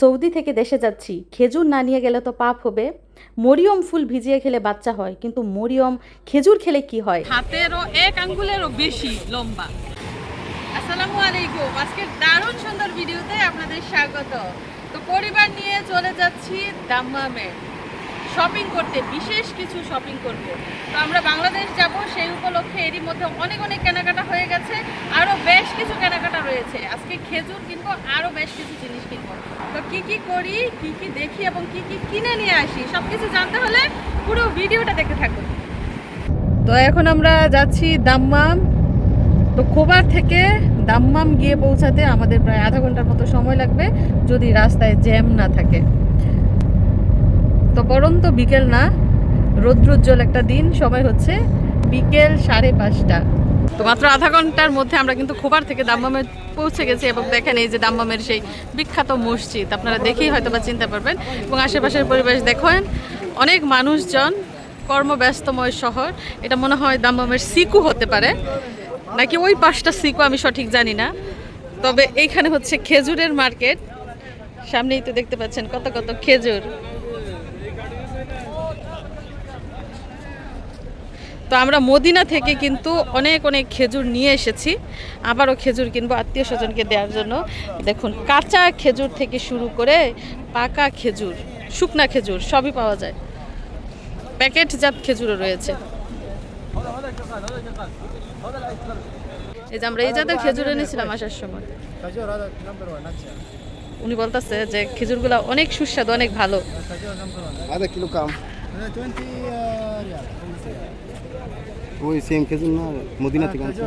Saudi থেকে দেশে যাচ্ছি। খেজুর না নিয়ে গেলে তো পাপ হবে। মরিয়ম ফুল ভিজিয়ে খেলে বাচ্চা হয়, কিন্তু মরিয়ম খেজুর খেলে কি হয়? হাতেরও এক, আঙ্গুলেরও বেশি লম্বা। আসসালামু আলাইকুম। আজকের দারুণ সুন্দর ভিডিওতে আপনাদের স্বাগত। তো পরিবার নিয়ে চলে যাচ্ছি দাম্মামে। শপিং করতে, বিশেষ কিছু শপিং করব তো আমরা বাংলাদেশ যাব, সেই উপলক্ষে এরই মধ্যে অনেক অনেক কেনাকাটা হয়ে গেছে। আরও বেশ কিছু কেনাকাটা রয়েছে। আজকে খেজুর কিনবো, আরও বেশ কিছু জিনিস কিনবো। তো কি কি করি, কি কি দেখি এবং কি কি কিনে নিয়ে আসি সব কিছু জানতে হলে পুরো ভিডিওটা দেখতে থাকুন। তো এখন আমরা যাচ্ছি দাম্মাম। তো খোবার থেকে দাম্মাম গিয়ে পৌঁছাতে আমাদের প্রায় আধা ঘণ্টার মতো সময় লাগবে, যদি রাস্তায় জ্যাম না থাকে। তো পরন্ত বিকেল না, রৌদ্রোজ্জ্বল একটা দিন, সময় হচ্ছে বিকেল সাড়ে পাঁচটা। তো মাত্র আধা ঘণ্টার মধ্যে আমরা কিন্তু খোবার থেকে দাম্মামে পৌঁছে গেছি এবং দেখেন এই যে দাম্মামের সেই বিখ্যাত মসজিদ, আপনারা দেখেই হয়তো বা চিনতে পারবেন। এবং আশেপাশের পরিবেশ দেখেন, অনেক মানুষজন কর্মব্যস্তময় শহর, এটা মনে হয় দাম্মামের সিকু হতে পারে। নাকি ওই পাশটা সিকু আমি সঠিক জানি না। তবে এইখানে হচ্ছে খেজুরের মার্কেট, সামনেই তো দেখতে পাচ্ছেন কত কত খেজুর। তো আমরা মদিনা থেকে কিন্তু অনেক অনেক খেজুর নিয়ে এসেছি। আবারও খেজুর কিনবো আত্মীয় স্বজনকে দেওয়ার জন্য। দেখুন কাঁচা খেজুর থেকে শুরু করে পাকা খেজুর শুকনা খেজুর সবই পাওয়া যায়। প্যাকেটজাত খেজুরও রয়েছে। এই যে আমরা এই জাতের খেজুর এনেছিলাম আসার সময়। উনি বলতেছে যে খেজুরগুলো অনেক সুস্বাদু অনেক ভালো। আধা কিলো কাম। ওই সেম খেজুর না মদিনা থেকে আনছি।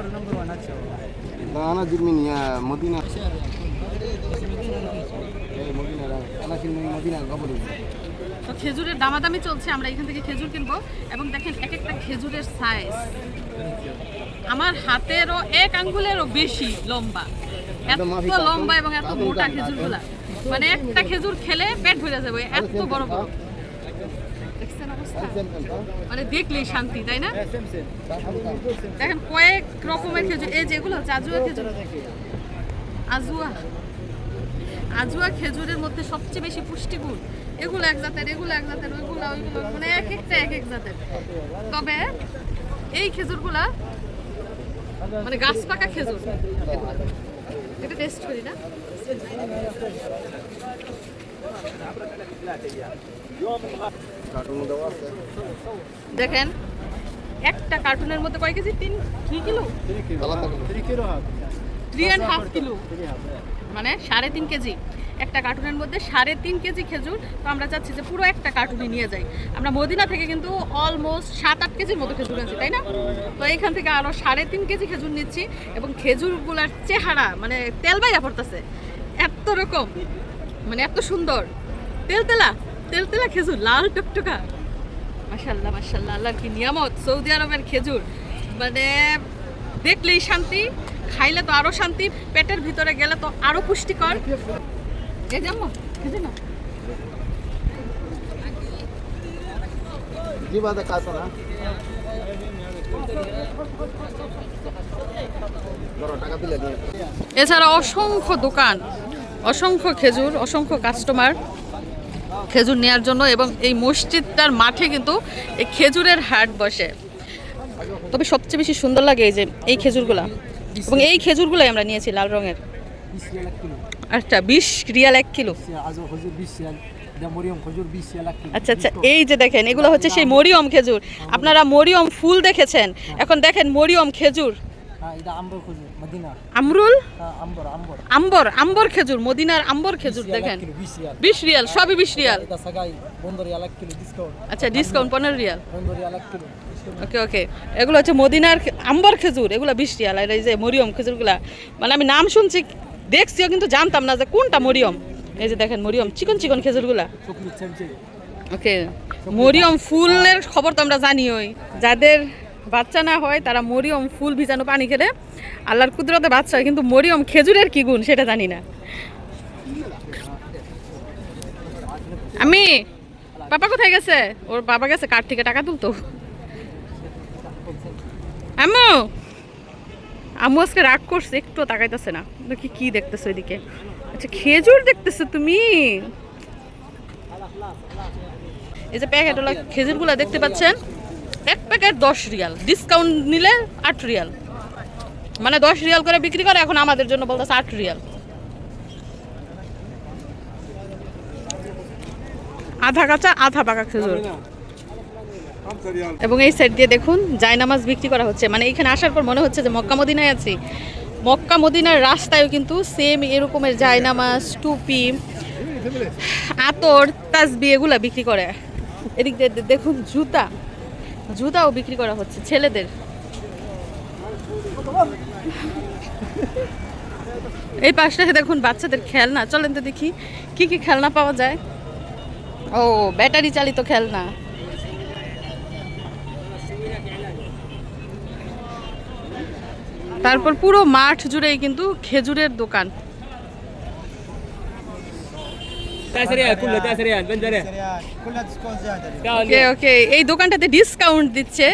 আনা জিরমিন ইয়া মদিনা। তো খেজুরের দামাদামি চলছে আমরা এখান থেকে খেজুর কিনবো। এবং দেখেন এক একটা খেজুরের সাইজ আমার হাতেরও এক আঙ্গুলেরও বেশি লম্বা। এত লম্বা এবং এত মোটা খেজুরগুলা। মানে একটা খেজুর খেলে পেট ভরে যাবে এত বড় বড়। মানে দেখলেই শান্তি তাই না سم سم দেখেন কয়েক রকমের খেজুর এই যেগুলো হচ্ছে আজুয়া খেজুর আজুয়া আজুয়া খেজুরের মধ্যে সবচেয়ে বেশি পুষ্টিগুণ এগুলো এক জাতের এগুলো এক জাতের ওইগুলো ওইগুলো মানে এক একটা এক এক জাতের তবে এই খেজুরগুলা মানে গাছ পাকা খেজুর এটা টেস্ট করি না কার্টুন দেওয়া আছে দেখেন একটা কার্টুনের মধ্যে কয় কেজি? তিন three kilo? Three and half kilo মানে সাড়ে তিন কেজি। একটা কার্টুনের মধ্যে সাড়ে তিন কেজি খেজুর। তো আমরা চাচ্ছি যে পুরো একটা কার্টুনে নিয়ে যাই। আমরা মদিনা থেকে কিন্তু অলমোস্ট সাত আট কেজির মতো খেজুর আছি তাই না? তো এখান থেকে আরও সাড়ে তিন কেজি খেজুর নিচ্ছি এবং খেজুরগুলার চেহারা মানে তেল বাইয়া পড়তেছে। এত রকম মানে এত সুন্দর। তেল তেলা? তেলতেলা খেজুর লাল টুকটুকা। মাশাল্লাহ মাসাল্লাহ আল্লাহ কি নিয়ামত। সৌদি আরবের খেজুর। মানে দেখলেই শান্তি খাইলে তো আরও শান্তি পেটের ভিতরে গেলে তো আরও পুষ্টিকর। এ জানো খেজুর না? জীবাদা কাঁচা না এছাড়া অসংখ্য দোকান অসংখ্য খেজুর অসংখ্য কাস্টমার খেজুর নেওয়ার জন্য এবং এই মসজিদটার মাঠে কিন্তু এই খেজুরের হাট বসে। তবে সবচেয়ে বেশি সুন্দর লাগে এই যে এই খেজুরগুলা। এবং এই খেজুরগুলোই আমরা নিয়েছি লাল রঙের। আচ্ছা বিশ রিয়াল এক কিলো। আচ্ছা আচ্ছা এই যে দেখেন, এগুলো হচ্ছে সেই মরিয়ম খেজুর। আপনারা মরিয়ম ফুল দেখেছেন? এখন দেখেন মরিয়ম খেজুর। আম্বর খেজুর মদিনার। আম্বর খেজুর দেখেন। সবই রিয়াল। আচ্ছা ডিসকাউন্ট রিয়াল। ওকে ওকে। এগুলো হচ্ছে মদিনার আম্বর খেজুর এগুলো বিশ রিয়াল। আর এই যে মরিয়ম খেজুরগুলা মানে আমি নাম শুনছি দেখছিও কিন্তু জানতাম না যে কোনটা মরিয়ম। এই যে দেখেন মরিয়ম চিকন চিকন খেজুরগুলা। ওকে মরিয়ম ফুলের খবর তো আমরা জানি ওই যাদের বাচ্চা না হয়, তারা মরিয়ম ফুল ভিজানো পানি খেলে। আল্লাহর কুদরতে বাচ্চা হয়, কিন্তু মরিয়ম খেজুরের কি গুণ সেটা জানি না। আমি পাপা কোথায় গেছে? ওর বাবা গেছে কার থেকে টাকা তুলতো। আম্মু! আম্মু আজকে রাগ করছে একটু তাকাইতেছে না। দেখি কি দেখতেছে ওইদিকে? আচ্ছা খেজুর দেখতেছো তুমি? এই যে প্যাকেট খেজুরগুলো দেখতে পাচ্ছেন? এক প্যাকেট দশ রিয়াল। ডিসকাউন্ট নিলে আট রিয়াল। মানে দশ রিয়াল করে বিক্রি করে এখন আমাদের জন্য বলতেছে আট রিয়াল। আধা কাঁচা, আধা পাকা খেজুর। এবং এই সাইড দিয়ে দেখুন, জায়নামাজ বিক্রি করা হচ্ছে। মানে এখানে আসার পর মনে হচ্ছে যে মক্কা মদিনায় আছি। মক্কা মদিনার রাস্তায়ও কিন্তু সেম এরকমের জায়নামাজ, টুপি, আতর তাসবি এগুলা বিক্রি করে। এদিক দিয়ে দেখুন, জুতা। জুতাও বিক্রি করা হচ্ছে ছেলেদের। এই পাশটাতে দেখুন বাচ্চাদের খেলনা। চলেন তো দেখি, কি কি খেলনা পাওয়া যায়? ও, ব্যাটারি চালিত খেলনা। তারপর পুরো মাঠ জুড়েই কিন্তু খেজুরের দোকান। تاس ريال كله تاس ريال بنزله كلها ديسكونت زياده ওকে ওকে এই দোকানটাতে ডিসকাউন্ট দিচ্ছে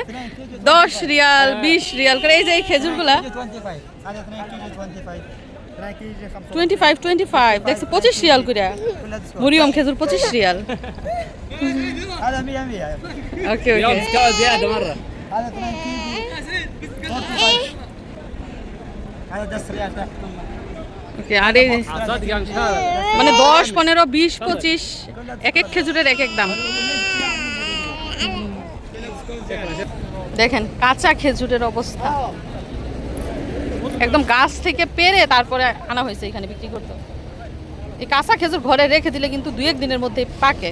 দশ রিয়াল বিশ রিয়াল করে এই যে এই খেজুরগুলা 25 هذا 2 كيجي 25 2 كيجي 5 টোয়েন্টি ফাইভ টোয়েন্টি ফাইভ দেখছি পঁচিশ রিয়াল করে كلها ديسكونت মরিয়ম খেজুর পঁচিশ রিয়াল هذا 100 100 ওকে اليوم ওকে ديسكاونت زياده مره هذا 2 كيجي 45 هذا 10 ريال تحت ওকে মানে দশ, পনেরো, বিশ, পঁচিশ, এক এক খেজুরের এক এক দাম। দেখেন, কাঁচা খেজুরের অবস্থা। একদম গাছ থেকে পেরে তারপরে আনা হয়েছে এখানে বিক্রি করতে। এই কাঁচা খেজুর ঘরে রেখে দিলে কিন্তু দু এক দিনের মধ্যে পাকে।